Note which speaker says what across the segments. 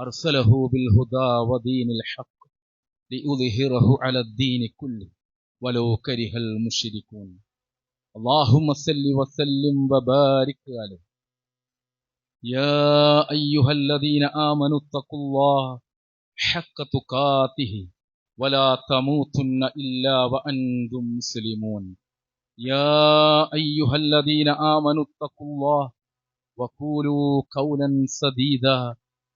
Speaker 1: أرسله بالهدى ودين الحق ليظهره على الدين كله ولو كره المشركون. اللهم صل وسلم وبارك عليه. يا أيها الذين آمنوا اتقوا الله حق تقاته ولا تموتن إلا وأنتم مسلمون. يا أيها الذين آمنوا اتقوا الله وقولوا قولا سديدا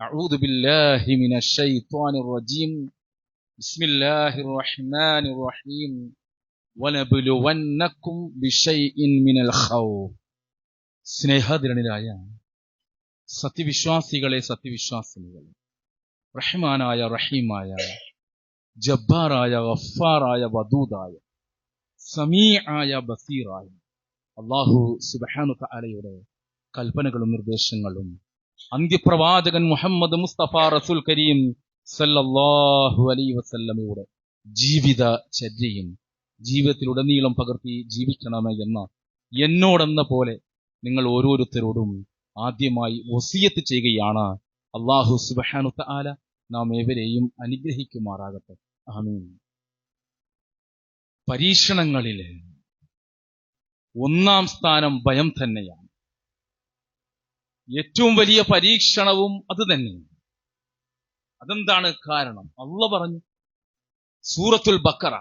Speaker 1: أعوذ بالله من الشيطان الرجيم بسم الله الرحمن الرحيم ونبلونكم بشيء من الخوف സ്നേഹധരണരായ സത്യവിശ്വാസികളെ സത്യവിശ്വാസിനികളെ റഹ്മാനായ റഹീമായ ജബ്ബാറായ ഗഫാറായ വദൂദായ സമീആയ ബസീറായ അള്ളാഹു സുബഹാനു തആലയുടെ കൽപ്പനകളും നിർദ്ദേശങ്ങളും അന്ത്യപ്രവാചകൻ മുഹമ്മദ് മുസ്തഫ റസൂൽ കരീം സല്ലല്ലാഹു അലൈ വസല്ലമയുടെ ജീവിത ചര്യയും ജീവിതത്തിലുടനീളം പകർത്തി ജീവിക്കണമേ എന്ന എന്നോടെന്ന പോലെ നിങ്ങൾ ഓരോരുത്തരോടും ആദ്യമായി വസിയത്ത് ചെയ്യുകയാണ്. അള്ളാഹു സുബഹാനു ആല നാം ഏവരെയും അനുഗ്രഹിക്കുമാറാകട്ടെ. ആമീൻ. പരീക്ഷണങ്ങളിൽ ഒന്നാം സ്ഥാനം ഭയം തന്നെയാണ്. ഏറ്റവും വലിയ പരീക്ഷണവും അത് തന്നെ. അതെന്താണ് കാരണം? അള്ള പറഞ്ഞു സൂറത്തുൽ ബക്കറ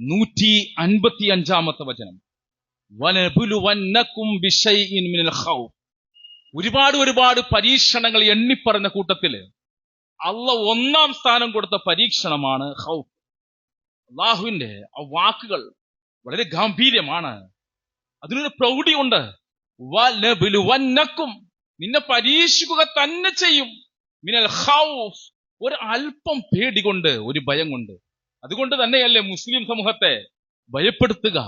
Speaker 1: നൂറ്റി അൻപത്തി അഞ്ചാമത്തെ വചനം ഒരുപാട് ഒരുപാട് പരീക്ഷണങ്ങൾ എണ്ണിപ്പറഞ്ഞ കൂട്ടത്തിൽ അള്ള ഒന്നാം സ്ഥാനം കൊടുത്ത പരീക്ഷണമാണ് ഹൗഫ് അള്ളാഹുവിന്റെ ആ വാക്കുകൾ വളരെ ഗാംഭീര്യമാണ്. അതിനൊരു പ്രൗഢിയുണ്ട്. വനബുലുവന്നക്കും നിന്നെ പരീക്ഷിക്കുക തന്നെ ചെയ്യും. മിനൽ ഹൗഫ് ഒരു അല്പം പേടി കൊണ്ട് ഒരു ഭയം കൊണ്ട്. അതുകൊണ്ട് തന്നെയല്ലേ മുസ്ലിം സമൂഹത്തെ ഭയപ്പെടുത്തുക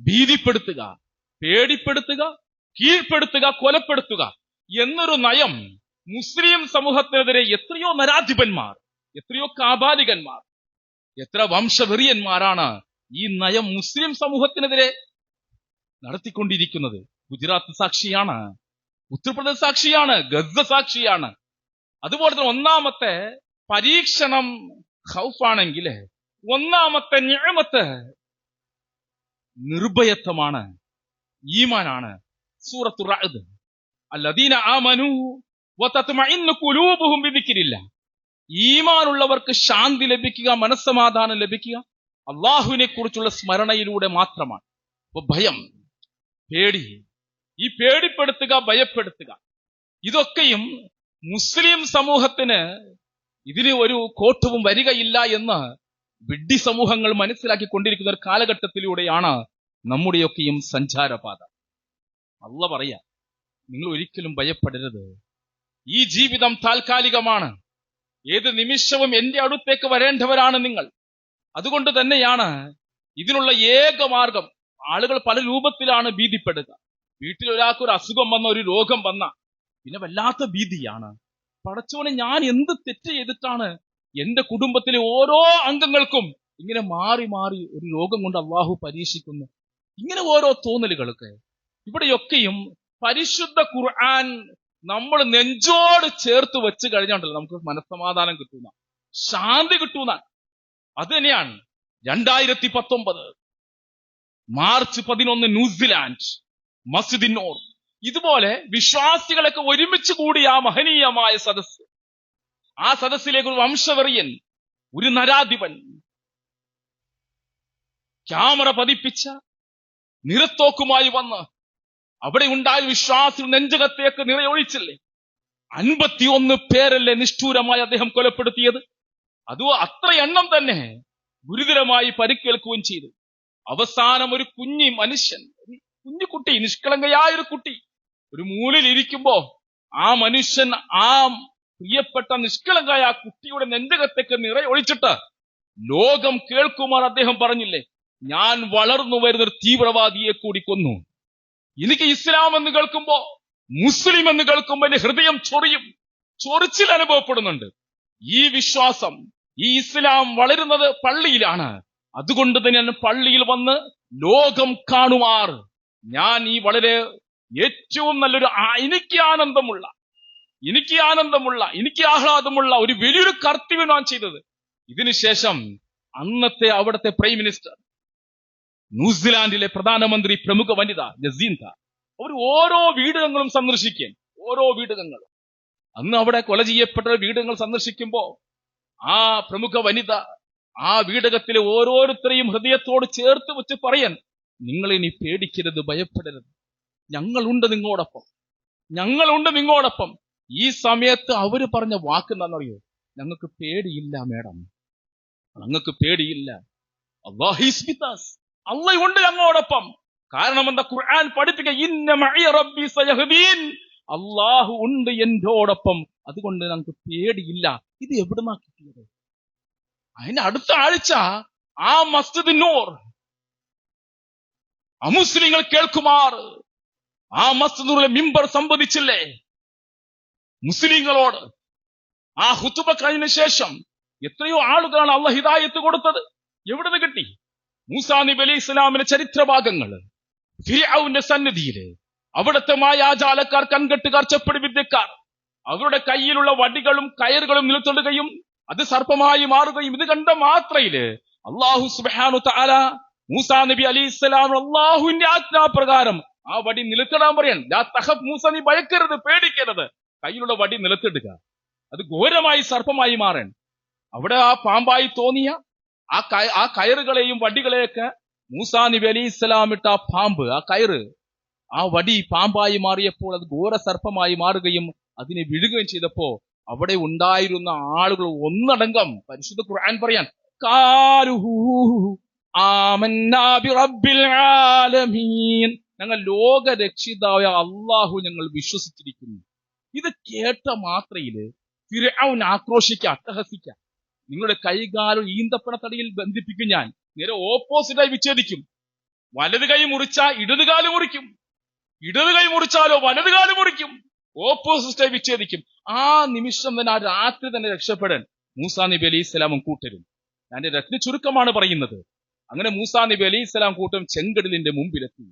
Speaker 1: ഭീതിപ്പെടുത്തുക പേടിപ്പെടുത്തുക കീഴ്പ്പെടുത്തുക കൊലപ്പെടുത്തുക എന്നൊരു നയം മുസ്ലിം സമൂഹത്തിനെതിരെ എത്രയോ നരാധിപന്മാർ എത്രയോ കാബാലികന്മാർ എത്ര വംശവെറിയന്മാരാണ് ഈ നയം മുസ്ലിം സമൂഹത്തിനെതിരെ നടത്തിക്കൊണ്ടിരിക്കുന്നത്. ഗുജറാത്ത് സാക്ഷിയാണ് ഉത്തർപ്രദേശ് സാക്ഷിയാണ് ഗസ സാക്ഷിയാണ് അതുപോലെ തന്നെ ഒന്നാമത്തെ പരീക്ഷണം ഹൗഫാണെങ്കിൽ ഒന്നാമത്തെ ഞാമത്ത് നിർഭയത്വമാണ് ഈമാനാണ്. സൂറത്തു അല്ലദീന ആമനു ഇന്ന് കുലൂപും വിധിക്കില്ല ഈമാനുള്ളവർക്ക് ശാന്തി ലഭിക്കുക മനസ്സമാധാനം ലഭിക്കുക അള്ളാഹുവിനെ കുറിച്ചുള്ള സ്മരണയിലൂടെ മാത്രമാണ്. ഭയം പേടി ഈ പേടിപ്പെടുത്തുക ഭയപ്പെടുത്തുക. ഇതൊക്കെയും മുസ്ലിം സമൂഹത്തിന് ഇതിന് ഒരു കോട്ടവും വരികയില്ല എന്ന് വിഡ്ഢി സമൂഹങ്ങൾ മനസ്സിലാക്കി കൊണ്ടിരിക്കുന്ന ഒരു കാലഘട്ടത്തിലൂടെയാണ് നമ്മുടെയൊക്കെയും സഞ്ചാരപാത. അല്ല പറയാ നിങ്ങൾ ഒരിക്കലും ഭയപ്പെടരുത്. ഈ ജീവിതം താൽക്കാലികമാണ്. ഏത് നിമിഷവും എന്റെ അടുത്തേക്ക് വരേണ്ടവരാണ് നിങ്ങൾ. അതുകൊണ്ട് തന്നെയാണ് ഇതിനുള്ള ഏക മാർഗം. ആളുകൾ പല രൂപത്തിലാണ് ഭീതിപ്പെടുക. വീട്ടിൽ ഒരാൾക്ക് ഒരു അസുഖം വന്ന ഒരു രോഗം വന്ന പിന്നെ വല്ലാത്ത ഭീതിയാണ്. പടച്ചോനെ ഞാൻ എന്ത് തെറ്റ് ചെയ്തിട്ടാണ് എന്റെ കുടുംബത്തിലെ ഓരോ അംഗങ്ങൾക്കും ഇങ്ങനെ മാറി മാറി ഒരു രോഗം കൊണ്ട് അള്ളാഹു പരീക്ഷിക്കുന്നു. ഇങ്ങനെ ഓരോ തോന്നലുകളൊക്കെ ഇവിടെയൊക്കെയും പരിശുദ്ധ ഖുർആൻ നമ്മൾ നെഞ്ചോട് ചേർത്ത് വെച്ച് കഴിഞ്ഞുണ്ടല്ലോ നമുക്ക് മനസ്സമാധാനം കിട്ടുന്ന. ശാന്തി കിട്ടുന്ന. അത് തന്നെയാണ് രണ്ടായിരത്തി പത്തൊമ്പത് മാർച്ച് പതിനൊന്ന് ന്യൂസിലാൻഡ്. മസ്ജിദിനോർ ഇതുപോലെ വിശ്വാസികളൊക്കെ ഒരുമിച്ച് കൂടി ആ മഹനീയമായ സദസ് ആ സദസ്സിലേക്ക് ഒരു വംശവെറിയൻ ഒരു നരാധിപൻ ക്യാമറ പതിപ്പിച്ച നിറത്തോക്കുമായി വന്ന് അവിടെ ഉണ്ടായ വിശ്വാസി നെഞ്ചകത്തേക്ക് നിറയൊഴിച്ചില്ലേ? അൻപത്തിയൊന്ന് പേരല്ലേ നിഷ്ഠൂരമായി അദ്ദേഹം കൊലപ്പെടുത്തിയത്? അത് അത്ര എണ്ണം തന്നെ ഗുരുതരമായി പരിക്കേൽക്കുകയും ചെയ്തു. അവസാനം ഒരു കുഞ്ഞി മനുഷ്യൻ ഒരു കുഞ്ഞു കുട്ടി നിഷ്കളങ്കയായ ഒരു കുട്ടി ഒരു മൂലയിൽ ഇരിക്കുമ്പോ ആ മനുഷ്യൻ ആ പ്രിയപ്പെട്ട നിഷ്കളങ്കായ ആ കുട്ടിയുടെ നെഞ്ചകത്തേക്ക് നിറയൊഴിച്ചിട്ട് ലോകം കേൾക്കുമാർ അദ്ദേഹം പറഞ്ഞില്ലേ ഞാൻ വളർന്നു വരുന്ന ഒരു തീവ്രവാദിയെ കൂടി കൊന്നു. എനിക്ക് ഇസ്ലാം എന്ന് കേൾക്കുമ്പോ മുസ്ലിം എന്ന് കേൾക്കുമ്പോ എന്റെ ഹൃദയം ചൊറിയും ചൊറിച്ചിൽ അനുഭവപ്പെടുന്നുണ്ട്. ഈ വിശ്വാസം ഈ ഇസ്ലാം വളരുന്നത് പള്ളിയിലാണ്. അതുകൊണ്ട് തന്നെ പള്ളിയിൽ വന്ന് ലോകം കാണുമാർ. ഞാൻ ഈ വളരെ ഏറ്റവും നല്ലൊരു എനിക്ക് ആനന്ദമുള്ള എനിക്ക് ആനന്ദമുള്ള എനിക്ക് ആഹ്ലാദമുള്ള ഒരു വലിയൊരു കർത്തവ്യം ഞാൻ ചെയ്തത്. ഇതിനുശേഷം അന്നത്തെ അവിടുത്തെ പ്രൈം മിനിസ്റ്റർ ന്യൂസിലാൻഡിലെ പ്രധാനമന്ത്രി പ്രമുഖ വനിത ജസീന്ത അവർ ഓരോ വീടുകളും സന്ദർശിക്കും ഓരോ വീടുകൾ അന്ന് അവിടെ കൊല ചെയ്യപ്പെട്ട വീടുകൾ സന്ദർശിക്കുമ്പോ ആ പ്രമുഖ വനിത ആ വീടകത്തിലെ ഓരോരുത്തരെയും ഹൃദയത്തോട് ചേർത്ത് വെച്ച് പറയാൻ നിങ്ങൾ ഇനി പേടിക്കരുത് ഭയപ്പെടരുത്. ഞങ്ങളുണ്ട് നിങ്ങളോടൊപ്പം. ഞങ്ങളുണ്ട് നിങ്ങളോടൊപ്പം. ഈ സമയത്ത് അവർ പറഞ്ഞ വാക്ക് എന്താണെന്നറിയോ? ഞങ്ങൾക്ക് പേടിയില്ല മേഡം. ഞങ്ങൾക്ക് പേടിയില്ല. അള്ളയുണ്ട് ഞങ്ങളോടൊപ്പം. കാരണം എന്താ? ഖുർആൻ പഠിപ്പിക്കുക അള്ളാഹു ഉണ്ട് എന്റോടൊപ്പം അതുകൊണ്ട് ഞങ്ങൾക്ക് പേടിയില്ല. ഇത് എവിടുന്നാ കിട്ടിയത്? അതിന് അടുത്ത ആഴ്ച ആ മസ്ജിദ് അമുസ്ലിങ്ങൾ കേൾക്കുമാർ. ആ മസ്ജിദിലെ മിമ്പർ സംവദിച്ചില്ലേ? മുസ്ലിങ്ങളോട്. ആ ഹുത്തുബ കഴിഞ്ഞ ശേഷം എത്രയോ ആളുകളാണ് അള്ള ഹിദായത്ത് കൊടുത്തത്. എവിടെ നിന്ന് കിട്ടി? മൂസാ നബി അലി ഇസ്ലാമിന്റെ ചരിത്രഭാഗങ്ങൾ. ഫിർഔന്റെ സന്നിധിയിൽ. അവിടുത്തെ മായാജാലക്കാർ കൺകെട്ടുകാർ ചെപ്പടി വിദ്യക്കാർ. അവരുടെ കയ്യിലുള്ള വടികളും കയറുകളും നിലത്തൊടുകയും അത് സർപ്പമായി മാറുകയും ഇത് കണ്ട മാത്രയിൽ അള്ളാഹു സുബാനു താല മൂസാ നബി അലി ഇസ്ലാം അള്ളാഹുവിന്റെ ആജ്ഞാപ്രകാരം ആ വടി നിലത്തിടാൻ പറയാൻ നീ ഭയക്കരുത് പേടിക്കരുത്. കയ്യിലുള്ള വടി നിലത്തിടുക. അത് ഘോരമായി സർപ്പമായി മാറാൻ അവിടെ ആ പാമ്പായി തോന്നിയ ആ ആ കയറുകളെയും വടികളെയൊക്കെ മൂസാ നബി അലി ഇസ്ലാം ഇട്ട ആ പാമ്പ് ആ കയറ് ആ വടി പാമ്പായി മാറിയപ്പോൾ അത് ഘോര സർപ്പമായി മാറുകയും അതിനെ വിഴുകയും ചെയ്തപ്പോ അവിടെ ഉണ്ടായിരുന്ന ആളുകൾ ഒന്നടങ്കം പരിശുദ്ധ ഖുർആൻ പറയാൻ കാലുഹു ആമന്നാ ലോക ഞങ്ങൾ ലോകരക്ഷിതാവായ അള്ളാഹു ഞങ്ങൾ വിശ്വസിച്ചിരിക്കുന്നു. ഇത് കേട്ട മാത്രയിൽ ഫിർഔൻ ആക്രോശിക്ക അട്ടഹസിക്ക. നിങ്ങളുടെ കൈകാലും ഈന്തപ്പണത്തടിയിൽ ബന്ധിപ്പിക്കും ഞാൻ. നേരെ ഓപ്പോസിറ്റായി വിച്ഛേദിക്കും. വലത് കൈ മുറിച്ചാൽ ഇടത് കാൽ മുറിക്കും. ഇടത് കൈ മുറിച്ചാലോ വലത് കാൽ മുറിക്കും. ഓപ്പോസിറ്റായി വിച്ഛേദിക്കും. ആ നിമിഷം തന്നെ ആ രാത്രി തന്നെ രക്ഷപ്പെടാൻ മൂസാ നബി അലൈഹി സ്വലാമും കൂട്ടരും. ഞാൻ രത്ന ചുരുക്കമാണ് പറയുന്നത്. അങ്ങനെ മൂസാ നബി അലി ഇസ്ലാം കൂട്ടം ചെങ്കടലിന്റെ മുമ്പിലെത്തി.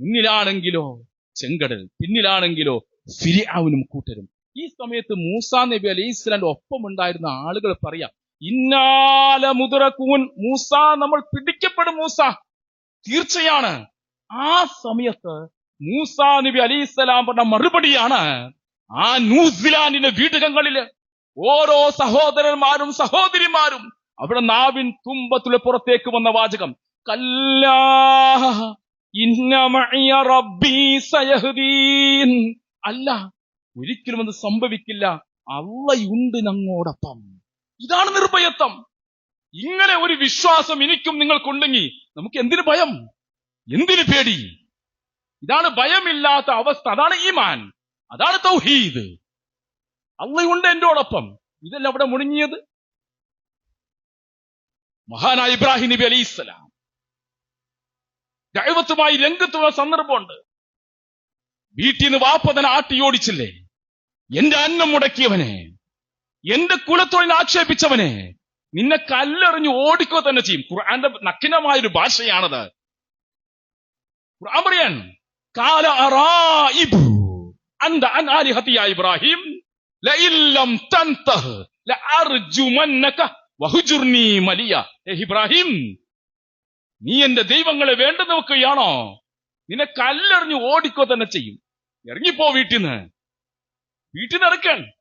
Speaker 1: മുന്നിലാണെങ്കിലോ ചെങ്കടൽ പിന്നിലാണെങ്കിലോ ഫിരിയാവിനും കൂട്ടരും. ഈ സമയത്ത് മൂസാ നബി അലൈഹി സ്വലാന്റെ ഒപ്പം ഉണ്ടായിരുന്ന ആളുകൾ പറയാം ഇന്നാല മുതറക്കൂൻ മൂസ നമ്മൾ പിടിക്കപ്പെടും മൂസ. തീർച്ചയാണ്. ആ സമയത്ത് മൂസാ നബി അലി സ്വലാം പറഞ്ഞ മറുപടിയാണ് ആ ന്യൂസിലാൻഡിന്റെ വീടകങ്ങളിൽ ഓരോ സഹോദരന്മാരും സഹോദരിമാരും അവിടെ നാവിൻ തുമ്പത്തിലെ പുറത്തേക്ക് വന്ന വാചകം. അല്ല ഒരിക്കലും അത് സംഭവിക്കില്ല. അള്ളയുണ്ട് ഞങ്ങോടൊപ്പം ഇതാണ് നിർഭയത്വം. ഇങ്ങനെ ഒരു വിശ്വാസം എനിക്കും നിങ്ങൾക്കുണ്ടെങ്കിൽ നമുക്ക് എന്തിനു ഭയം? എന്തിനു പേടി? ഇതാണ് ഭയമില്ലാത്ത അവസ്ഥ. അതാണ് ഈമാൻ. അതാണ് തൗഹീദ്. അള്ളയുണ്ട് എന്റോടൊപ്പം ഇതല്ല അവിടെ മുടങ്ങിയത് മഹാനായ ഇബ്രാഹിം നബി അലൈഹി സ്വലാം. ദൈവത്തുമായി രംഗത്ത് വന്ന സന്ദർഭമുണ്ട്. വീട്ടിൽ നിന്ന് വാപ്പതനെ ആട്ടിയോടിച്ചില്ലേ എന്റെ അന്നം മുടക്കിയവനെ എന്റെ കുലത്തൊഴിൽ ആക്ഷേപിച്ചവനെ നിന്നെ കല്ലെറിഞ്ഞു ഓടിക്കുക തന്നെ ചെയ്യും. ഖുർആന്റെ ഒരു ഭാഷയാണത്. ഖുർആൻ പറയാൻ ഇബ്രാഹിം വഹുജുർനി മലിയ. ഇബ്രാഹിം നീ എന്റെ ദൈവങ്ങളെ വേണ്ട നോക്കുകയാണോ? നിന്നെ കല്ലെറിഞ്ഞു ഓടിക്കോ തന്നെ ചെയ്യും. ഇറങ്ങിപ്പോ വീട്ടിൽ നിന്ന് വീട്ടിൽ നിന്ന് ഇറക്കാൻ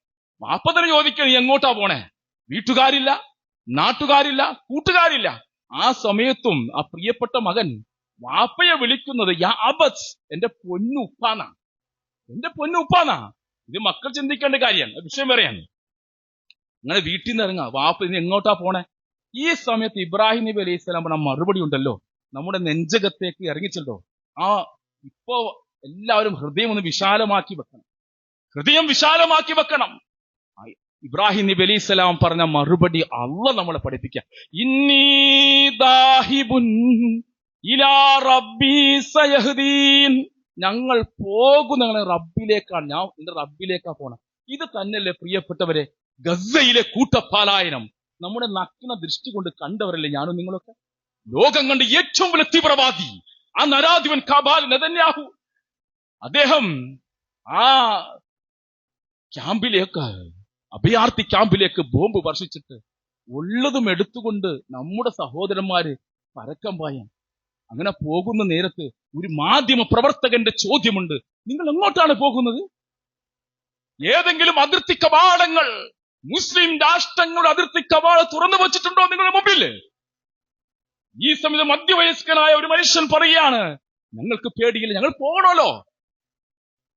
Speaker 1: വാപ്പ തന്നെ ചോദിക്കാൻ നീ എങ്ങോട്ടാ പോണേ? വീട്ടുകാരില്ല നാട്ടുകാരില്ല കൂട്ടുകാരില്ല. ആ സമയത്തും ആ പ്രിയപ്പെട്ട മകൻ വാപ്പയെ വിളിക്കുന്നത് യാ അബസ് എന്റെ പൊന്നുപ്പാന്നാ. എന്റെ പൊന്നുപ്പാന്നാ. ഇത് മക്കൾ ചിന്തിക്കേണ്ട കാര്യമാണ്. വിഷയം വേറെയാണ്. നിങ്ങളെ വീട്ടിൽ നിന്ന് ഇറങ്ങുക. വാപ്പ ഇനി എങ്ങോട്ടാ പോണേ? ഈ സമയത്ത് ഇബ്രാഹിം നബി അലൈഹി സ്വലാം പറഞ്ഞ മറുപടി ഉണ്ടല്ലോ. നമ്മുടെ നെഞ്ചകത്തേക്ക് ഇറങ്ങിച്ചല്ലോ. ആ ഇപ്പോ എല്ലാവരും ഹൃദയം ഒന്ന് വിശാലമാക്കി വെക്കണം. ഹൃദയം വിശാലമാക്കി വെക്കണം. ഇബ്രാഹിം നബി അലൈഹി സ്വലാം പറഞ്ഞ മറുപടി അല്ല നമ്മളെ പഠിപ്പിക്കുക ഇന്നീ ദാഹിബുൻ ഇലാ റബ്ബി സയഹദീൻ. ഞങ്ങൾ പോകുന്ന റബ്ബിലേക്കാണ് ഞാൻ എന്റെ റബ്ബിലേക്കാ പോണം. ഇത് തന്നെയല്ലേ പ്രിയപ്പെട്ടവരെ? ഗസയിലെ കൂട്ടപ്പാലായനം. നമ്മുടെ നക്കുന്ന ദൃഷ്ടി കൊണ്ട് കണ്ടവരല്ലേ ഞാനും നിങ്ങളൊക്കെ? ലോകം കണ്ട് ഏറ്റവും വലിയ തീവ്രവാദി ആ നരാധിപൻ കബാൽ നെതന്യാഹു. അദ്ദേഹം ആ ക്യാമ്പിലേക്ക് അഭയാർത്ഥി ക്യാമ്പിലേക്ക് ബോംബ് വർഷിച്ചിട്ട് ഉള്ളതും എടുത്തുകൊണ്ട് നമ്മുടെ സഹോദരന്മാര് പരക്കം പായാൻ അങ്ങനെ പോകുന്ന നേരത്ത് ഒരു മാധ്യമ പ്രവർത്തകന്റെ ചോദ്യമുണ്ട്. നിങ്ങൾ എങ്ങോട്ടാണ് പോകുന്നത്? ഏതെങ്കിലും അതിർത്തി കവാടങ്ങൾ മുസ്ലിം രാഷ്ട്രങ്ങളുടെ അതിർത്തി കവാട തുറന്നു വച്ചിട്ടുണ്ടോ നിങ്ങളുടെ മുമ്പിൽ? ഈ സമയത്ത് മധ്യവയസ്കനായ ഒരു മനുഷ്യൻ പറയുകയാണ് ഞങ്ങൾക്ക് പേടിയില്ല ഞങ്ങൾ പോകണമല്ലോ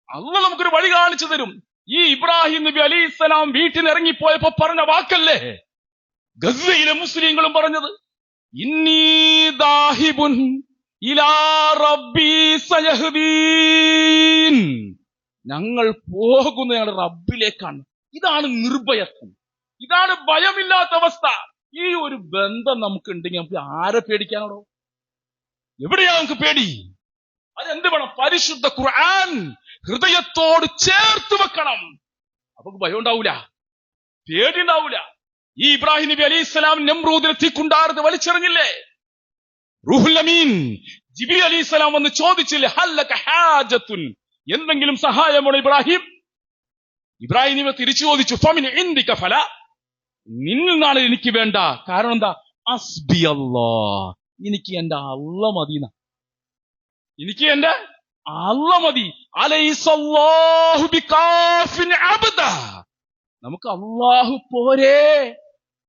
Speaker 1: അന്ന് നമുക്കൊരു വഴി കാണിച്ചു തരും. ഈ ഇബ്രാഹിം നബി അലി ഇസ്ലാം വീട്ടിൽ ഇറങ്ങിപ്പോയപ്പോ പറഞ്ഞ വാക്കല്ലേ? ഗസയിലെ മുസ്ലിങ്ങളും പറഞ്ഞത് ഇന്നീദാഹിബുൻ ഇലാ ഞങ്ങൾ പോകുന്ന ഞങ്ങളുടെ റബ്ബിലേക്കാണ്. ഇതാണ് നിർഭയത്വം. ഇതാണ് ഭയമില്ലാത്ത അവസ്ഥ. ഈ ഒരു ബന്ധം നമുക്ക് ഉണ്ടെങ്കിൽ നമുക്ക് ആരെ പേടിക്കാനാണോ? എവിടെയാ നമുക്ക് പേടി? അതെന്ത് വേണം? പരിശുദ്ധ ഖുർആൻ ഹൃദയത്തോട് ചേർത്ത് വെക്കണം. നമുക്ക് ഭയം ഉണ്ടാവൂല. പേടി ഉണ്ടാവൂല. ഈ ഇബ്രാഹിം നബി അലൈഹി സ്വലാം നെമ്രൂദിനെ തീക്കുണ്ടാർന്ന് വലിച്ചെറിഞ്ഞില്ലേ? റൂഹുൽ അമീൻ ജിബി അലൈഹി സ്വലാം വന്ന് ചോദിച്ചില്ലേ ഹല്ലക ഹാജത്തുൻ? എന്തെങ്കിലും സഹായമാണോ ഇബ്രാഹിം? ഇബ്രാഹിം നബി തിരിച്ചു ചോദിച്ചു ഫല. നിന്നിൽ നിന്നാണ് എനിക്ക് വേണ്ട. കാരണം എന്താ? അസ്ബി അല്ലാ എനിക്ക് എന്റെ അള്ള മതിന എനിക്ക് എന്റെ അള്ള മതി. നമുക്ക് അള്ളാഹു പോരേ.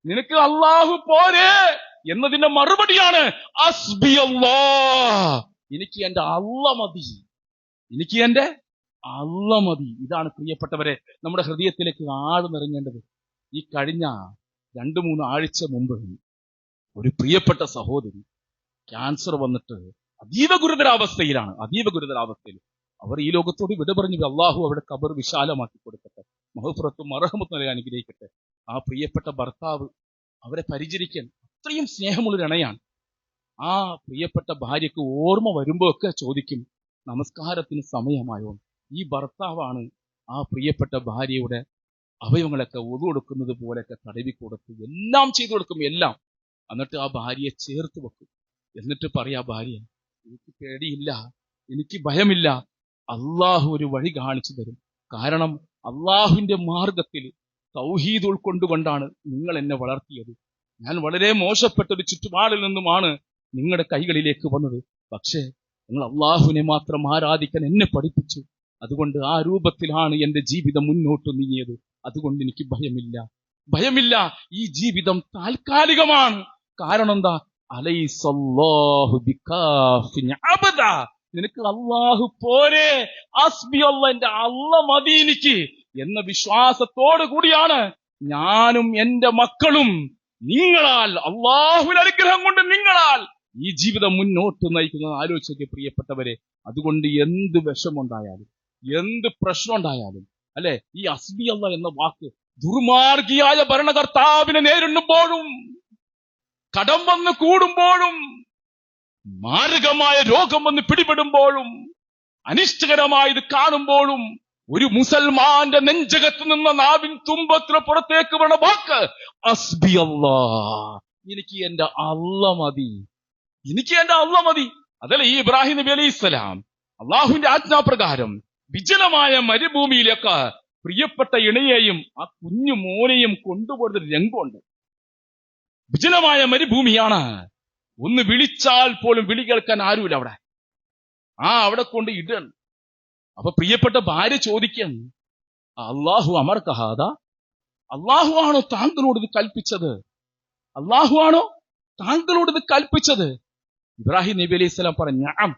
Speaker 1: നിനക്ക് അള്ളാഹു പോരേ എന്നതിന്റെ മറുപടിയാണ് അസ്ബി അല്ലാ എനിക്ക് എന്റെ അള്ള മതി. എനിക്ക് എന്റെ അള്ള മതി. ഇതാണ് പ്രിയപ്പെട്ടവരെ നമ്മുടെ ഹൃദയത്തിലേക്ക് ആഴ് നിറങ്ങേണ്ടത് ഈ കഴിഞ്ഞ രണ്ടു മൂന്ന് ആഴ്ച മുമ്പ് ഒരു പ്രിയപ്പെട്ട സഹോദരി ക്യാൻസർ വന്നിട്ട് അതീവ ഗുരുതരാവസ്ഥയിലാണ്. അതീവ ഗുരുതരാവസ്ഥയിൽ. അവർ ഈ ലോകത്തോട് വിട പറഞ്ഞു അള്ളാഹു അവരുടെ കബർ വിശാലമാക്കി കൊടുക്കട്ടെ. മഹഫുറത്തും മറഹമത്തും നൽകാൻ അനുഗ്രഹിക്കട്ടെ. ആ പ്രിയപ്പെട്ട ഭർത്താവ് അവരെ പരിചരിക്കാൻ അത്രയും സ്നേഹമുള്ളൊരു ഇണയാണ്. ആ പ്രിയപ്പെട്ട ഭാര്യക്ക് ഓർമ്മ വരുമ്പോഴൊക്കെ ചോദിക്കും നമസ്കാരത്തിന് സമയമായോ? ഈ ഭർത്താവാണ് ആ പ്രിയപ്പെട്ട ഭാര്യയുടെ അവയവങ്ങളൊക്കെ ഒതു കൊടുക്കുന്നത് പോലെയൊക്കെ തടവി കൊടുത്ത് എല്ലാം ചെയ്തു കൊടുക്കും എല്ലാം. എന്നിട്ട് ആ ഭാര്യയെ ചേർത്ത് വെക്കും. എന്നിട്ട് പറയാ ഭാര്യ എനിക്ക് പേടിയില്ല എനിക്ക് ഭയമില്ല. അള്ളാഹു ഒരു വഴി കാണിച്ചു തരും. കാരണം അള്ളാഹുവിന്റെ മാർഗത്തിൽ തൗഹീദ് ഉൾക്കൊണ്ടുകൊണ്ടാണ് നിങ്ങൾ എന്നെ വളർത്തിയത്. ഞാൻ വളരെ മോശപ്പെട്ട ഒരു ചുറ്റുപാടിൽ നിന്നുമാണ് നിങ്ങളുടെ കൈകളിലേക്ക് വന്നത്. പക്ഷേ നിങ്ങൾ അള്ളാഹുവിനെ മാത്രം ആരാധിക്കാൻ എന്നെ പഠിപ്പിച്ചു. അതുകൊണ്ട് ആ രൂപത്തിലാണ് എന്റെ ജീവിതം മുന്നോട്ട് നീങ്ങിയത്. അതുകൊണ്ട് എനിക്ക് ഭയമില്ല. ഭയമില്ല. ഈ ജീവിതം താൽക്കാലികമാണ്. കാരണം എന്താ? നിനക്ക് അള്ളാഹു പോരെ. അല്ല എന്റെ അള്ള മതി എനിക്ക്. എന്ന വിശ്വാസത്തോടു കൂടിയാണ് ഞാനും എന്റെ മക്കളും നിങ്ങളാൽ അള്ളാഹുവിന്റെ അനുഗ്രഹം കൊണ്ട് നിങ്ങളാൽ ഈ ജീവിതം മുന്നോട്ട് നയിക്കുന്നത്. ആലോചിച്ചൊക്കെ പ്രിയപ്പെട്ടവരെ. അതുകൊണ്ട് എന്ത് വിഷമുണ്ടായാലും എന്ത് പ്രശ്നം ഉണ്ടായാലും അല്ലെ? ഈ അസ്ബി അല്ല എന്ന വാക്ക് ദുർമാർഗിയായ ഭരണകർത്താവിനെ നേരിടുമ്പോഴും കടം വന്ന് കൂടുമ്പോഴും മാരകമായ രോഗം വന്ന് പിടിപെടുമ്പോഴും അനിഷ്ടകരമായത് കാണുമ്പോഴും ഒരു മുസൽമാന്റെ നെഞ്ചകത്ത് നിന്ന നാവിൻ തുമ്പത്തിന് പുറത്തേക്ക് വീണ വാക്ക് അസ്ബി അല്ലാ എനിക്ക് എന്റെ അള്ള മതി. എനിക്ക് എന്റെ അള്ള മതി. അതല്ല ഈ ഇബ്രാഹിം നബി അലൈഹി സ്വലാം അള്ളാഹുവിന്റെ ആജ്ഞാപ്രകാരം വിജനമായ മരുഭൂമിയിലൊക്കെ പ്രിയപ്പെട്ട ഇണയെയും ആ കുഞ്ഞു മോനെയും കൊണ്ടുപോകുന്ന രംഗമുണ്ട്. വിജലമായ മരുഭൂമിയാണ്. ഒന്ന് വിളിച്ചാൽ പോലും വിളി കേൾക്കാൻ ആരുമില്ല അവിടെ. ആ അവിടെ കൊണ്ട് ഇടണം അപ്പൊ പ്രിയപ്പെട്ട ഭാര്യ ചോദിക്കാൻ അള്ളാഹു അമർ കഹാദ അള്ളാഹു ആണോ താങ്കളോട് ഇത് കൽപ്പിച്ചത്? അള്ളാഹു ആണോ താങ്കളോട് ഇത് കൽപ്പിച്ചത്? ഇബ്രാഹിം നബി അലൈഹി സ്വലാം പറഞ്ഞു.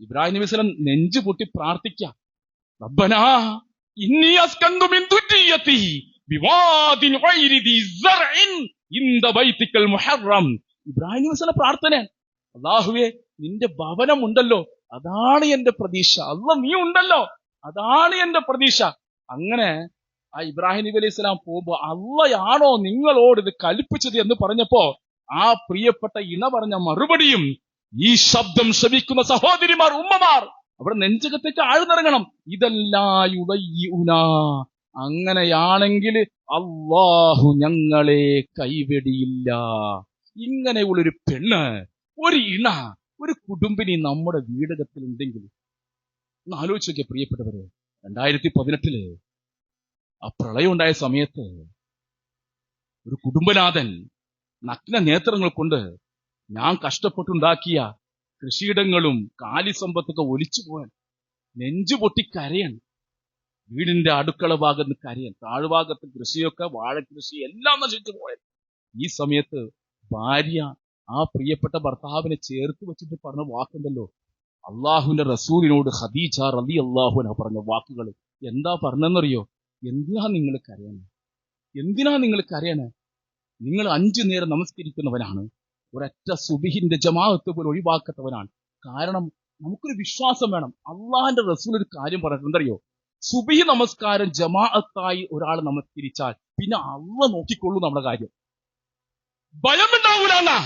Speaker 1: ഇബ്രാഹിം നബി സ്വലാം നെഞ്ചു പൊട്ടി പ്രാർത്ഥിക്കാം. ഇന്നി അസ്കന്തു മിൻ ദുർരിയതി വിവാദിൻ ഗൈരി ദി സർഇൻ ഇൻദ ബൈതിക്കൽ മുഹറം. ഇബ്രാഹിം നബി സ്വലാം പ്രാർത്ഥന. അല്ലാഹുവേ നിന്റെ ഭവനം ഉണ്ടല്ലോ അതാണ് എന്റെ പ്രതീക്ഷ. അല്ല നീ ഉണ്ടല്ലോ. അതാണ് എന്റെ പ്രതീക്ഷ. അങ്ങനെ ആ ഇബ്രാഹിം നബി അലൈഹി സ്വലാം പോകുമ്പോ അള്ളയാണോ നിങ്ങളോട് ഇത് കൽപ്പിച്ചത് എന്ന് പറഞ്ഞപ്പോ ആ പ്രിയപ്പെട്ട ഇണ പറഞ്ഞ മറുപടിയും ഈ ശബ്ദം ശ്രമിക്കുന്ന സഹോദരിമാർ ഉമ്മമാർ അവിടെ നെഞ്ചകത്തേക്ക് ആഴ്ന്നിറങ്ങണം. ഇതല്ലായുടയ്യുന അങ്ങനെയാണെങ്കിൽ അള്ളാഹു ഞങ്ങളെ കൈവെടിയില്ല. ഇങ്ങനെയുള്ളൊരു പെണ്ണ് ഒരു ഇണ ഒരു കുടുംബിനി നമ്മുടെ വീടകത്തിൽ ഉണ്ടെങ്കിൽ ഒന്ന് ആലോചിച്ചൊക്കെ പ്രിയപ്പെട്ടവരെ. രണ്ടായിരത്തി പതിനെട്ടിൽ ആ പ്രളയം ഉണ്ടായ സമയത്ത് ഒരു കുടുംബനാഥൻ നഗ്ന നേത്രങ്ങൾ കൊണ്ട് ഞാൻ കഷ്ടപ്പെട്ടുണ്ടാക്കിയ കൃഷിയിടങ്ങളും കാലിസമ്പത്തൊക്കെ ഒലിച്ചു പോയാൻ നെഞ്ചു പൊട്ടി കരയാണ്. വീടിന്റെ അടുക്കള ഭാഗത്ത് കരയാൻ താഴ്ഭാഗത്ത് കൃഷിയൊക്കെ വാഴക്കൃഷി എല്ലാം നശിച്ചു പോയത്. ഈ സമയത്ത് ഭാര്യ ആ പ്രിയപ്പെട്ട ഭർത്താവിനെ ചേർത്ത് വെച്ചിട്ട് പറഞ്ഞ വാക്കുണ്ടല്ലോ. അള്ളാഹുവിന്റെ റസൂലിനോട് ഹദീജ റലി അള്ളാഹുന പറഞ്ഞ വാക്കുകൾ എന്താ പറഞ്ഞെന്നറിയോ എന്തിനാ നിങ്ങൾ കരയണേ? എന്തിനാ നിങ്ങൾ കരയണേ? നിങ്ങൾ അഞ്ചു നേരം നമസ്കരിക്കുന്നവനാണ്. ഒരൊറ്റ സുബിഹിന്റെ ജമാഅത്ത് പോലും ഒഴിവാക്കാത്തവനാണ്. കാരണം നമുക്കൊരു വിശ്വാസം വേണം. അള്ളാഹിന്റെ റസൂൽ ഒരു കാര്യം പറഞ്ഞിട്ടുണ്ട് എന്തറിയോ? സുബിഹി നമസ്കാരം ജമാഅത്തായി ഒരാൾ നമസ്കരിച്ചാൽ പിന്നെ അള്ള നോക്കിക്കൊള്ളൂ നമ്മുടെ കാര്യം. ഭയമുണ്ടാവൂല എന്നാ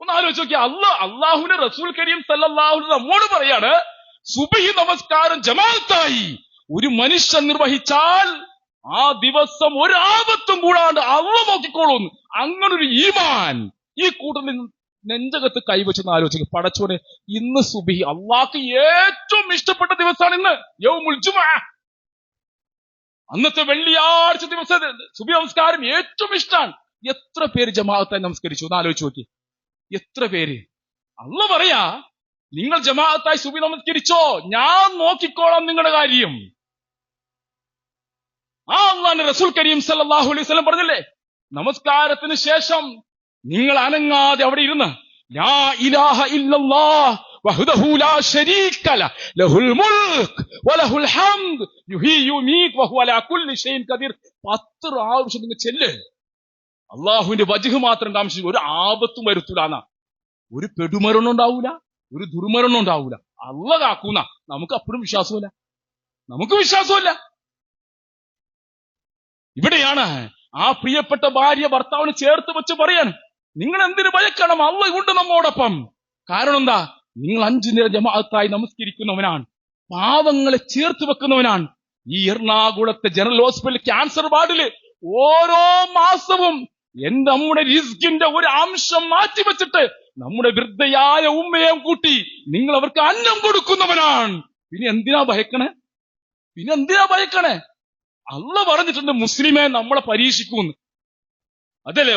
Speaker 1: ഒന്ന് ആലോചിച്ച് നോക്കിയ അല്ല അള്ളാഹുവിന്റെ റസൂൽ കരീം സല്ലാഹു നമ്മോട് പറയാണ് സുബഹി നമസ്കാരം ജമാഅത്തായി. ഒരു മനുഷ്യൻ നിർവഹിച്ചാൽ ആ ദിവസം ഒരു ആപത്തും കൂടാണ്ട് അള്ള നോക്കിക്കോളൂ അങ്ങനൊരു ഈമാൻ. ഈ കൂട്ടത്തിൽ നെഞ്ചകത്ത് കൈവച്ചെന്ന് ആലോചിക്കും. പടച്ചോനെ ഇന്ന് സുബിഹി അള്ളാഹ്ക്ക് ഏറ്റവും ഇഷ്ടപ്പെട്ട ദിവസമാണ് ഇന്ന്. യൗമുൽ അന്നത്തെ വെള്ളിയാഴ്ച ദിവസം സുബി നമസ്കാരം ഏറ്റവും ഇഷ്ടമാണ് എത്ര പേര് ജമാഅത്തായി നമസ്കരിച്ചു? എന്ന് ആലോചിച്ച് നോക്കി. എത്ര പേര്? അല്ല പറയാ നിങ്ങൾ ജമാഅത്തായി സുബി നമസ്കരിച്ചോ? ഞാൻ നോക്കിക്കോളാം നിങ്ങളുടെ കാര്യം. ആ അള്ളാന്റെ റസൂൽ കരീം സല്ലാഹു അലൈഹി വസല്ലം പറഞ്ഞില്ലേ നമസ്കാരത്തിന് ശേഷം നിങ്ങൾ അനങ്ങാതെ അവിടെ ഇരുന്ന് ലാ ഇലാഹ ചെല്ല്. അള്ളാഹുവിന്റെ വജുഹ് മാത്രം കാമിച്ചു ഒരു ആപത്തും വരുത്തൂലാന്ന ഒരു പെടുമരണം ഉണ്ടാവൂല ഒരു ദുർമരണം ഉണ്ടാവൂല. അള്ള കാക്കൂന്ന നമുക്ക് അപ്പോഴും വിശ്വാസമില്ല നമുക്ക് വിശ്വാസമില്ല ഇവിടെയാണ് ആ പ്രിയപ്പെട്ട ഭാര്യ ഭർത്താവിന് ചേർത്ത് വെച്ച് പറയാണ് നിങ്ങൾ എന്തിനു ഭയക്കണം? അള്ള ഉണ്ട് നമ്മോടൊപ്പം. കാരണം എന്താ? നിങ്ങൾ അഞ്ചു നേരം ജമാഅത്തായി നമസ്കരിക്കുന്നവനാണ്. പാവങ്ങളെ ചേർത്ത് വെക്കുന്നവനാണ്. ഈ എറണാകുളത്തെ ജനറൽ ഹോസ്പിറ്റൽ ക്യാൻസർ വാർഡിൽ ഓരോ മാസവും എന്റെ നമ്മുടെ റിസ്കിന്റെ ഒരു അംശം മാറ്റിവെച്ചിട്ട് നമ്മുടെ വൃദ്ധയായ ഉമ്മയെ കൂട്ടി നിങ്ങൾ അവർക്ക് അന്നം കൊടുക്കുന്നവനാണ്. പിന്നെ എന്തിനാ ഭയക്കണേ? പിന്നെ എന്തിനാ ഭയക്കണേ? അല്ല പറഞ്ഞിട്ടുണ്ട് മുസ്ലിമെ നമ്മളെ പരീക്ഷിക്കുന്നു അതല്ലേ?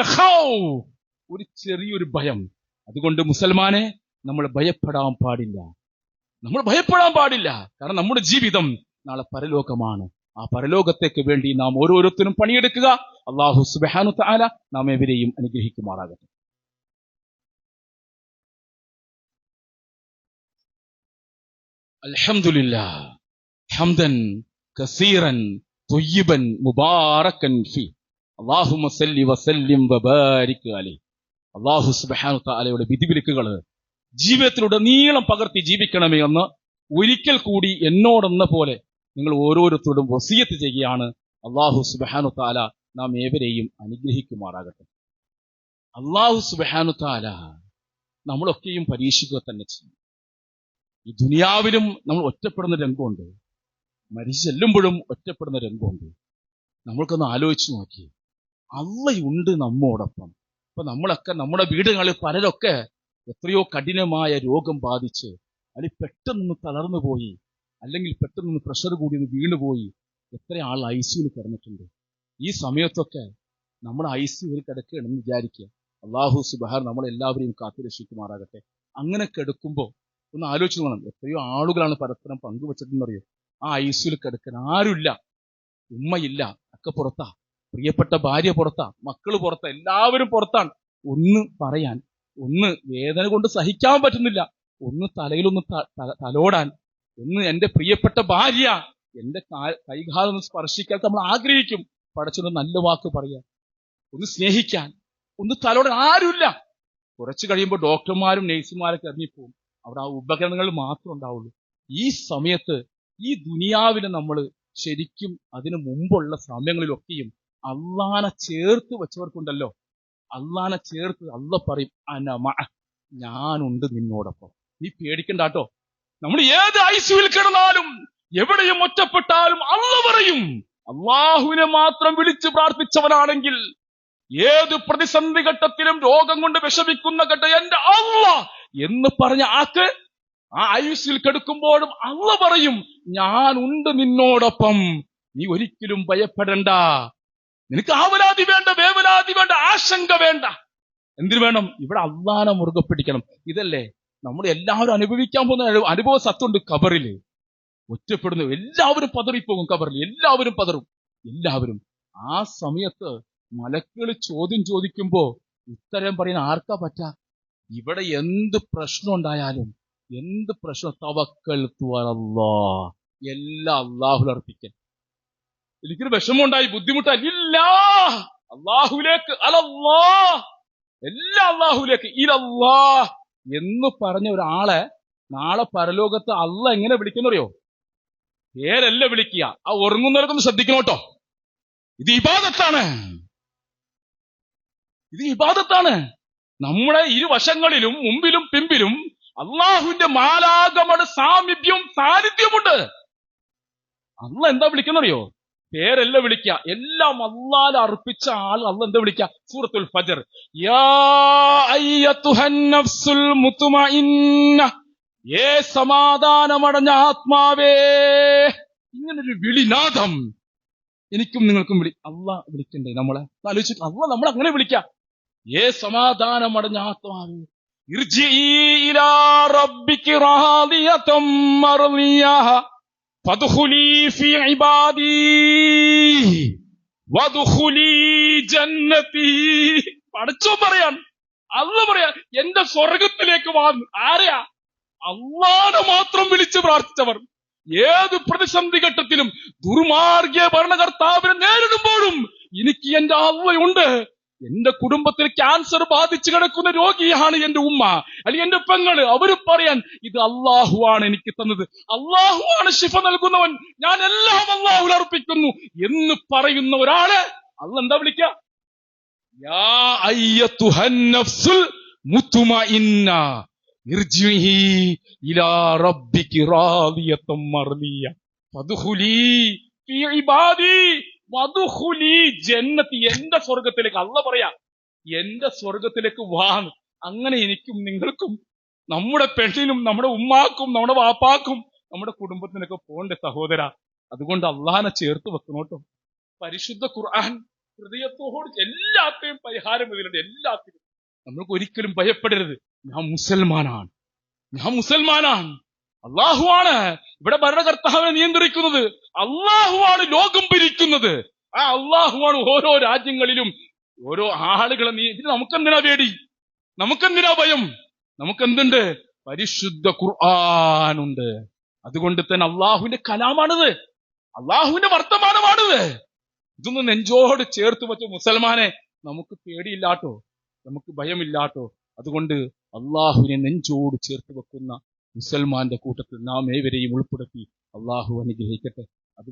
Speaker 1: ഖൗഫ്. ഒരു ചെറിയൊരു ഭയം. അതുകൊണ്ട് മുസൽമാനെ നമ്മൾ ഭയപ്പെടാൻ പാടില്ല. നമ്മൾ ഭയപ്പെടാൻ പാടില്ല. കാരണം നമ്മുടെ ജീവിതം നാളെ പരലോകമാണ്. ആ പരലോകത്തേക്ക് വേണ്ടി നാം ഓരോരുത്തരും പണിയെടുക്കുക. അള്ളാഹു സുബാനു താല നാം എവരെയും അനുഗ്രഹിക്കുമാറാകട്ടെ. അൽഹംദുലില്ലാ ഹംദൻ കസീറൻ തൊയ്യബൻ മുബാറക്കൻ ഫി. അള്ളാഹു സല്ലി വസല്ലിം വബാരിക് അലി. അള്ളാഹു സുബാനു തആലയുടെ വിധിവിലക്കുകൾ. ജീവിതത്തിലൂടെ നീളം പകർത്തി ജീവിക്കണമേ എന്ന് ഒരിക്കൽ കൂടി എന്നോടെന്ന പോലെ നിങ്ങൾ ഓരോരുത്തരോടും വസീയത്ത് ചെയ്യുകയാണ് അള്ളാഹു സുബാനു താല നാം ഏവരെയും അനുഗ്രഹിക്കുമാറാകട്ടെ. അള്ളാഹു സുബാനു താല നമ്മളൊക്കെയും പരീക്ഷിക്കുക തന്നെ ചെയ്യും. ഈ ദുനിയാവിലും നമ്മൾ ഒറ്റപ്പെടുന്ന രംഗമുണ്ട്. മരിച്ചു ചെല്ലുമ്പോഴും ഒറ്റപ്പെടുന്ന രംഗമുണ്ട്. നമ്മൾക്കൊന്ന് ആലോചിച്ച് നോക്കി. അള്ളയുണ്ട് നമ്മോടൊപ്പം. ഇപ്പൊ നമ്മളൊക്കെ നമ്മുടെ വീടുകളിൽ പലരൊക്കെ എത്രയോ കഠിനമായ രോഗം ബാധിച്ച് അല്ലെങ്കിൽ പെട്ടെന്ന് തളർന്നു പോയി അല്ലെങ്കിൽ പെട്ടെന്ന് പ്രഷർ കൂടി വീണുപോയി എത്ര ആൾ ഐ സിയിൽ കിടന്നിട്ടുണ്ട്. ഈ സമയത്തൊക്കെ നമ്മൾ ഐ സിയിൽ കിടക്കുകയാണെന്ന് വിചാരിക്കുക. അള്ളാഹു സുബാർ നമ്മളെല്ലാവരെയും കാത്തുരക്ഷിക്കുമാറാകട്ടെ അങ്ങനെ കിടക്കുമ്പോൾ ഒന്ന് ആലോചിച്ച് നോക്കണം. എത്രയോ ആളുകളാണ് പരസ്പരം പങ്കുവച്ചിട്ടെന്നറിയോ ആ ഐസിയിൽ കിടക്കാൻ ആരുമില്ല. ഉമ്മയില്ല. ഒക്കെ പുറത്താ. പ്രിയപ്പെട്ട ഭാര്യ പുറത്താ. മക്കൾ പുറത്താ. എല്ലാവരും പുറത്താണ്. ഒന്ന് പറയാൻ ഒന്ന് വേദന കൊണ്ട് സഹിക്കാൻ പറ്റുന്നില്ല. ഒന്ന് തലയിലൊന്ന് തലോടാൻ. ഒന്ന് എന്റെ പ്രിയപ്പെട്ട ഭാര്യ എന്റെ കൈകാലം ഒന്ന് സ്പർശിക്കാൻ നമ്മൾ ആഗ്രഹിക്കും. പടച്ചൊന്ന് നല്ല വാക്ക് പറയാൻ. ഒന്ന് സ്നേഹിക്കാൻ. ഒന്ന് തലോടാൻ. ആരുമില്ല. കുറച്ച് കഴിയുമ്പോൾ ഡോക്ടർമാരും നഴ്സുമാരൊക്കെ ഇറങ്ങിപ്പോവും. അവിടെ ആ ഉപകരണങ്ങൾ മാത്രം ഉണ്ടാവുള്ളൂ. ഈ സമയത്ത് ഈ ദുനിയാവിൽ നമ്മൾ ശരിക്കും അതിനു മുമ്പുള്ള സമയങ്ങളിലൊക്കെയും അള്ളാനെ ചേർത്ത് വെച്ചവർക്കുണ്ടല്ലോ. അള്ളാനെ ചേർത്ത് അല്ല പറയും അനമ ഞാനുണ്ട് നിന്നോടൊപ്പം. നീ പേടിക്കണ്ട കേട്ടോ. നമ്മൾ ഏത് ഐസ്യൂവിൽ കിടന്നാലും എവിടെയും ഒറ്റപ്പെട്ടാലും അല്ല പറയും. അള്ളാഹുവിനെ മാത്രം വിളിച്ചു പ്രാർത്ഥിച്ചവനാണെങ്കിൽ ഏത് പ്രതിസന്ധി ഘട്ടത്തിലും രോഗം കൊണ്ട് വിഷമിക്കുന്ന ഘട്ടം എന്റെ അല്ല എന്ന് പറഞ്ഞ ആക്ക് ആ ആയുസ്സിൽ കെടുക്കുമ്പോഴും അള്ള പറയും ഞാൻ ഉണ്ട് നിന്നോടൊപ്പം. നീ ഒരിക്കലും ഭയപ്പെടണ്ട. നിനക്ക് ആവലാതി വേണ്ട വേവലാതി വേണ്ട ആശങ്ക വേണ്ട. എന്തിനു വേണം? ഇവിടെ അള്ളാനെ മുറുകെ പിടിക്കണം. ഇതല്ലേ? നമ്മൾ എല്ലാവരും അനുഭവിക്കാൻ പോകുന്ന അനു- അനുഭവ സത്തുണ്ട് കബറിൽ ഒറ്റപ്പെടുന്നു. എല്ലാവരും പതറിപ്പോകും കബറിൽ എല്ലാവരും പതറും. എല്ലാവരും. ആ സമയത്ത് മലക്കുകൾ ചോദ്യം ചോദിക്കുമ്പോ ഉത്തരം പറയുന്ന ആർക്കാ പറ്റ? ഇവിടെ എന്ത് പ്രശ്നം ഉണ്ടായാലും എന്ത് പ്രശ്നം? തവക്കൽ അല്ലാ എല്ലാം അള്ളാഹുൽ അർപ്പിക്കൽ എനിക്കൊരു വിഷമമുണ്ടായി ബുദ്ധിമുട്ടായി. ഇല്ല! അള്ളാഹുലേക്ക് അലല്ലാ എല്ലാ അള്ളാഹുലേക്ക് ഇലല്ലാ എന്ന് പറഞ്ഞ ഒരാളെ നാളെ പരലോകത്ത് അല്ല എങ്ങനെ വിളിക്കുന്നറിയോ? പേരല്ല വിളിക്കുക. ആ ഉറങ്ങുന്നവർക്കൊന്ന് ശ്രദ്ധിക്കണം കേട്ടോ. ഇത് ഇബാദത്താണ്. ഇത് ഇബാദത്താണ്. നമ്മുടെ ഇരുവശങ്ങളിലും മുമ്പിലും പിമ്പിലും അള്ളാഹുവിന്റെ മാലാകമട് സാമീപ്യവും സാന്നിധ്യമുണ്ട്. അല്ല എന്താ വിളിക്കുന്നറിയോ? പേരല്ല വിളിക്ക. എല്ലാം അള്ളാൽ അർപ്പിച്ച ആൾ അല്ല എന്താ വിളിക്ക? സൂറത്തുൽ ഫജർ. ഏ സമാധാനമടഞ്ഞ ആത്മാവേ. ഇങ്ങനൊരു വിളിനാഥം എനിക്കും നിങ്ങൾക്കും വിളി അല്ല വിളിക്കണ്ടേ നമ്മളെ? ആലോചിച്ചു അല്ല നമ്മൾ അങ്ങനെ വിളിക്കാം. ഏ സമാധാനമടഞ്ഞ ആത്മാവേ. പടച്ചോ പറയാൻ? അല്ല പറയാ എന്റെ സ്വർഗത്തിലേക്ക് വാ. ആരെയാ? അള്ളാടെ മാത്രം വിളിച്ചു പ്രാർത്ഥിച്ചവർ. ഏത് പ്രതിസന്ധി ഘട്ടത്തിലും ദുർമാർഗ്യ ഭരണകർത്താവിനെ നേരിടുമ്പോഴും എനിക്ക് എന്റെ അള്ളയുണ്ട്. എന്റെ കുടുംബത്തിൽ ക്യാൻസർ ബാധിച്ചു കിടക്കുന്ന രോഗിയാണ് എന്റെ ഉമ്മ അല്ലെങ്കിൽ എന്റെ പെങ്ങൾ. അവർ പറയാൻ ഇത് അള്ളാഹുവാണ് എനിക്ക് തന്നത്. അള്ളാഹുവാണ് ശിഫ നൽകുന്നവൻ. ഞാൻ എല്ലാം അള്ളാഹുൽ അർപ്പിക്കുന്നു. എന്ന് പറയുന്ന ഒരാൾ അല്ല എന്താ വിളിക്ക? ഇബാദി. ജന്നതി എന്റെ സ്വർഗത്തിലേക്ക് അല്ല പറയാ എന്റെ സ്വർഗത്തിലേക്ക് വാന്ന് അങ്ങനെ എനിക്കും നിങ്ങൾക്കും നമ്മുടെ പെണ്ണിനും നമ്മുടെ ഉമ്മാക്കും നമ്മുടെ വാപ്പാക്കും നമ്മുടെ കുടുംബത്തിനൊക്കെ പോണ്ടേ സഹോദര. അതുകൊണ്ട് അള്ളാഹാനെ ചേർത്ത് വെക്കണോട്ടോ പരിശുദ്ധ ഖുർആൻ ഹൃദയത്തോട് എല്ലാത്തിനും പരിഹാരം ഇതിലുണ്ട് എല്ലാത്തിനും. നമ്മൾക്ക് ഒരിക്കലും ഭയപ്പെടരുത്. ഞാൻ മുസൽമാനാണ്. ഞാൻ മുസൽമാനാണ്. അള്ളാഹുവാണ് ഇവിടെ ഭരണകർത്താവിനെ നിയന്ത്രിക്കുന്നത് അള്ളാഹുവാണ് ലോകം ഭരിക്കുന്നത്. ആ അള്ളാഹുവാണ് ഓരോ രാജ്യങ്ങളിലും ഓരോ ആളുകളെ നീ നമുക്കെന്തിനാ പേടി? നമുക്കെന്തിനാ ഭയം? നമുക്കെന്തുണ്ട്? പരിശുദ്ധ ഖുർആാനുണ്ട്. അതുകൊണ്ട് തന്നെ അള്ളാഹുവിന്റെ കലാമാണിത്. അള്ളാഹുവിന്റെ വർത്തമാനമാണിത്. ഇതൊന്ന് നെഞ്ചോട് ചേർത്ത് വെച്ച മുസൽമാനെ നമുക്ക് പേടിയില്ലാട്ടോ? നമുക്ക് ഭയമില്ലാട്ടോ? അതുകൊണ്ട് അള്ളാഹുവിനെ നെഞ്ചോട് ചേർത്ത് വെക്കുന്ന മുസൽമാന്റെ കൂട്ടത്തിൽ നാം ഏവരെയും ഉൾപ്പെടുത്തി അള്ളാഹു അനുഗ്രഹിക്കട്ടെ അത്